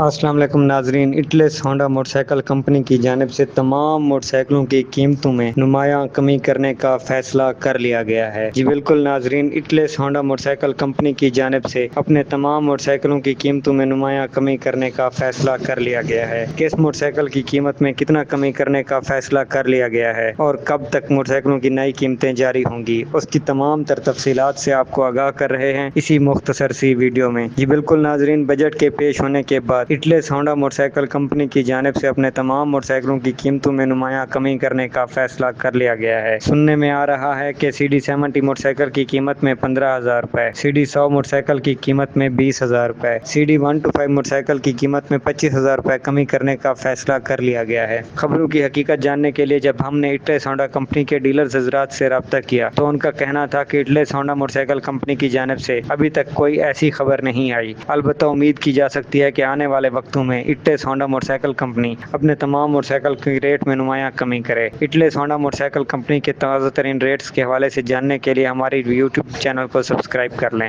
السلام علیکم ناظرین، Atlas Honda motor cycle company کی جانب سے تمام موٹر سائیکلوں کی قیمتوں میں نمایاں کمی کرنے کا فیصلہ کر لیا گیا ہے۔ جی بالکل ناظرین، Atlas Honda motor cycle company کی جانب سے اپنے تمام موٹر سائیکلوں کی قیمتوں میں نمایاں کمی کرنے کا فیصلہ کر لیا گیا ہے۔ کس موٹر سائیکل کی قیمت میں کتنا کمی کرنے کا فیصلہ کر لیا گیا ہے اور کب تک موٹر سائیکلوں کی نئی قیمتیں جاری ہوں گی، اس کی تمام تر تفصیلات سے آپ کو آگاہ کر رہے ہیں اسی مختصر سی ویڈیو میں۔ جی بالکل ناظرین، بجٹ کے پیش ہونے کے بعد Atlas Honda motor cycle company کی جانب سے اپنے تمام موٹر سائیکلوں کی قیمتوں میں نمایاں کمی کرنے کا فیصلہ کر لیا گیا ہے۔ سننے میں آ رہا ہے کہ C D seventy motor cycle کی قیمت میں پندرہ ہزار روپے سی ڈی سو موٹر سائیکل کی قیمت میں بیس ہزار روپے C D one two five motorcycle کی قیمت میں پچیس ہزار روپے کمی کرنے کا فیصلہ کر لیا گیا ہے۔ خبروں کی حقیقت جاننے کے لیے جب ہم نے اٹلس ہونڈا کمپنی کے ڈیلرز حضرات سے رابطہ کیا تو ان کا کہنا تھا کہ Atlas Honda motor cycle company کی جانب سے ابھی تک کوئی ایسی خبر نہیں آئی۔ البتہ امید کی جا سکتی ہے کہ آنے والے وقتوں میں Atlas Honda motor cycle company اپنے تمام موٹر سائیکل کی ریٹ میں نمایاں کمی کرے۔ Atlas Honda motor cycle company کے تازہ ترین ریٹس کے حوالے سے جاننے کے لیے ہماری یوٹیوب چینل کو سبسکرائب کر لیں۔